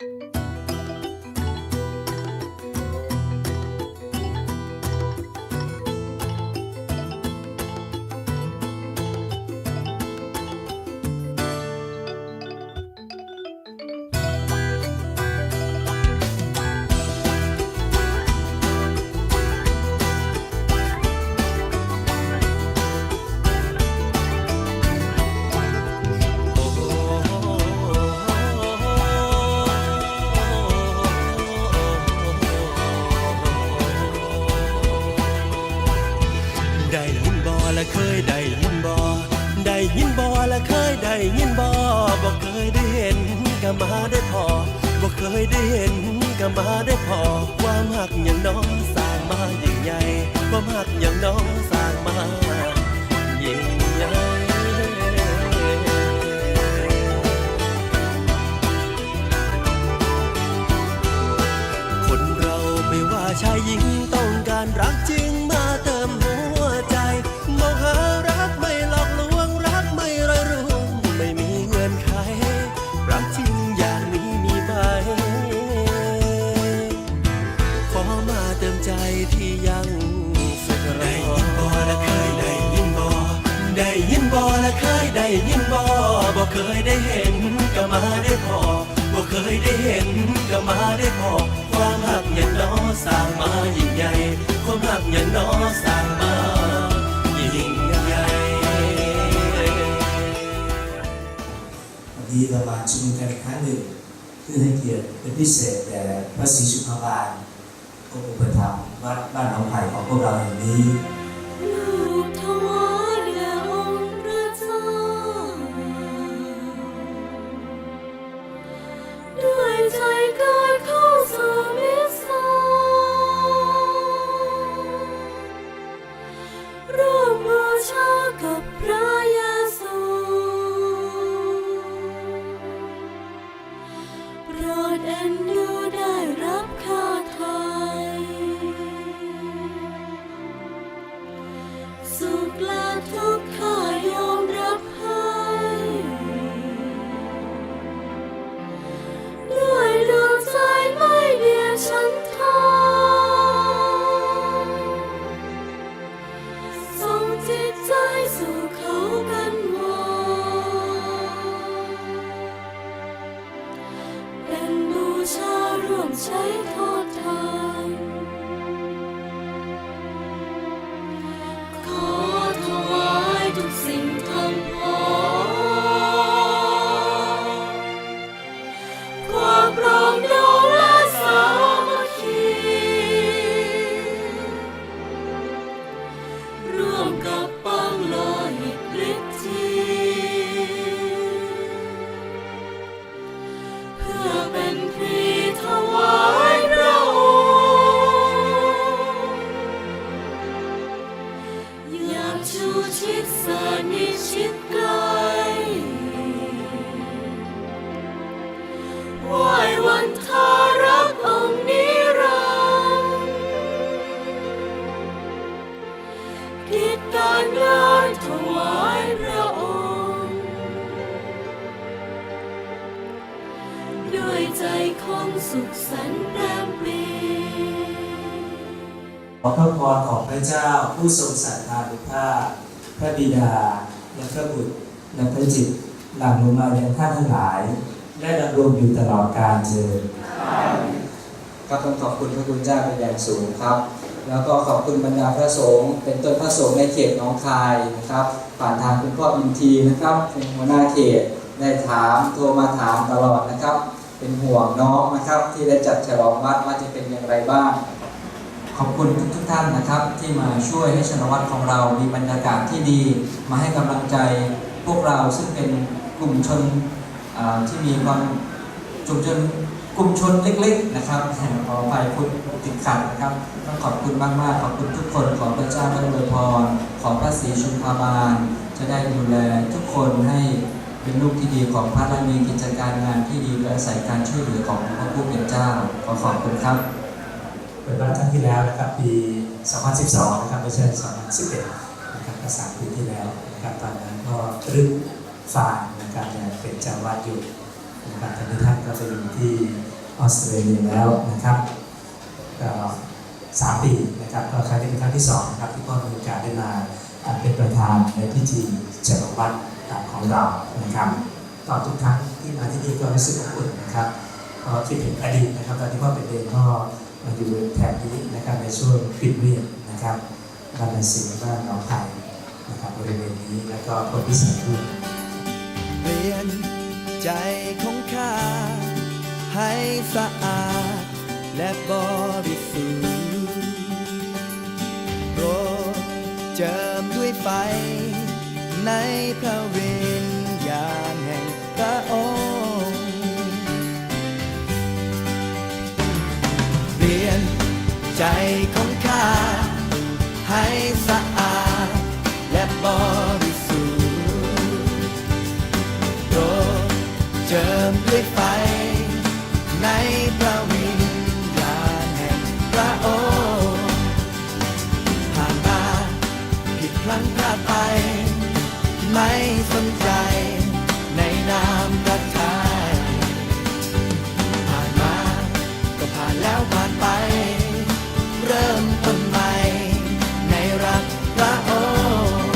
you ได้ยินบ่และเคยได้ยินบ่ได้ยินบ่และเคยได้ยินบ่บ่เคยได้เห็นก็มาได้พอบ่เคยได้เห็นก็มาได้พอ ความหักอย่างน้องสร้างมายิ่งใหญ่ความหักอย่างน้องสร้างมายิ่งใหญ่คนเราไม่ว่าชายหญิงต้อง ยินบ่และเคยได้ยินบ่บ่เคยได้เห็นก็มาได้พอบ่เคยได้เห็นก็มาได้พอความหักอย่างน้อสร้างมายิ่งใหญ่ความหักอย่างน้อสร้างมายิ่งใหญ่วันนี้เรามาชุมนุมกันอีกครั้งหนึ่งเพื่อให้เกียรติเป็นพิเศษแด่พระศรีสุภาบาลกรมอุปถัมภ์วัดบ้านหนองไผ่ของพวกเราแห่งนี้ ดเอ็นดูได้รับค่า ใจคงสุขสันต์แปรมปรีขอพระพรของพระเจ้าผู้ทรงศรัทธานุภาพพระบิดา และพระบุตรและพระจิตรหลั่งลงมายังท่านทั้งหลาย และดำรงอยู่ตลอดกาลเทินครับต้องขอบคุณพระคุณเจ้าเป็นอย่างสูงครับ แล้วก็ขอบคุณบรรดาพระสงฆ์เป็นต้นพระสงฆ์ในเขตหนองคายนะครับ ผ่านทางคุณพ่ออินทีนะครับเป็นหัวหน้าเขตได้ถามโทรมาถามตลอดนะครับ เป็นห่วงน้องนะครับ ที่ได้จัดฉลองวัดว่าจะเป็นอย่างไรบ้าง ขอบคุณทุกทท่านนะครับ ที่มาช่วยให้ชนวัดของเรามีบรรยากาศที่ดี มาให้กำลังใจพวกเราซึ่งเป็นกลุ่มชนที่มีความชุมชนกลุ่มชนเล็ก ๆ นะครับขออภัยพูดติดขัดนะครับต้องขอบคุณมากๆขอบคุณทุกคนขอพระเจ้าพระอวยพรขอพระศรีชุมพาบาลจะได้ดูแลทุกคนให้ เป็นลูกที่ดีของพระและมีกิจการงานที่ดีและอาศัยการช่วยเหลือของพระผู้เป็นเจ้าขอขอบคุณครับเปิดบ้านครั้งที่แล้วนะครับปี 2012 นะครับไม่ใช่ 2011 นะครับก็สามปีที่แล้วนะครับตอนนั้นก็รึกฟางนะครับยังเป็นเจ้าวัดอยู่นะครับตอนนี้ท่านก็ไปอยู่ที่ออสเตรเลียแล้วนะครับก็สามปีนะครับก็ครั้งนี้เป็นครั้งที่สองนะครับที่พ่อมีโอกาสได้มา เป็นประธานในพิธีเฉลิมวัดของเรานะครับตอนทุกครั้งที่มาที่นี่ก็รู้สึกอบอุ่นนะครับก็คิดถึงอดีตนะครับ ตอนที่พ่อเป็นเด็กก็มาอยู่แถบนี้นะครับในช่วงปิดเรียนนะครับบ้านในสิงห์บ้านหนองไผ่นะครับบริเวณนี้แล้วก็คนพิเศษด้วยเปลี่ยนใจของข้าให้สะอาดและบริสุทธิ์โปรดเจิมด้วย ไฟในพระวิญญาณแห่งพระองค์เปลี่ยนใจของข้า ให้สะอาดและบริสุทธิ์โปรดเจิมด้วยไฟ ในพระวิญ ไป ไม่สนใจ ในนามพระทัยผ่านมา ก็ผ่านแล้วผ่านไป เริ่มต้นใหม่ ในรักพระองค์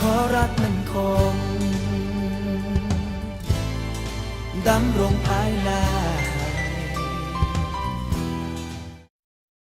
ขอรักมันคงดำรงภาน